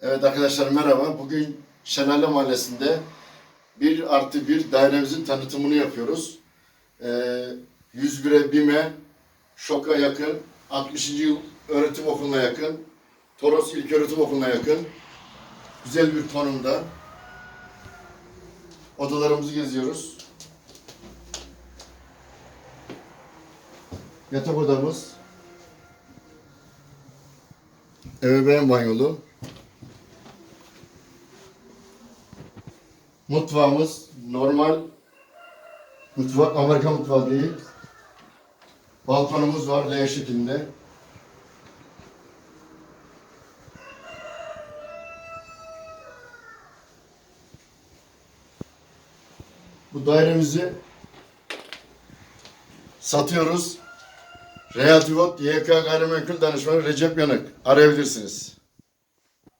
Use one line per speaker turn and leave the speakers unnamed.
Evet arkadaşlar merhaba. Bugün Şenerli Mahallesi'nde bir artı bir dairemizin tanıtımını yapıyoruz. Ee, 101'e BİM'e, ŞOK'a yakın, 60. yıl öğretim okuluna yakın, Toros İlköğretim Okulu'na yakın. Güzel bir konumda. Odalarımızı geziyoruz. Yatak odamız. Ebeveyn banyolu. Mutfağımız normal mutfak, Amerika mutfağı değil. Balkonumuz var L şeklinde. Bu dairemizi satıyoruz. Real Pivot YK Gayrimenkul Danışmanı Recep Yanık. Arayabilirsiniz.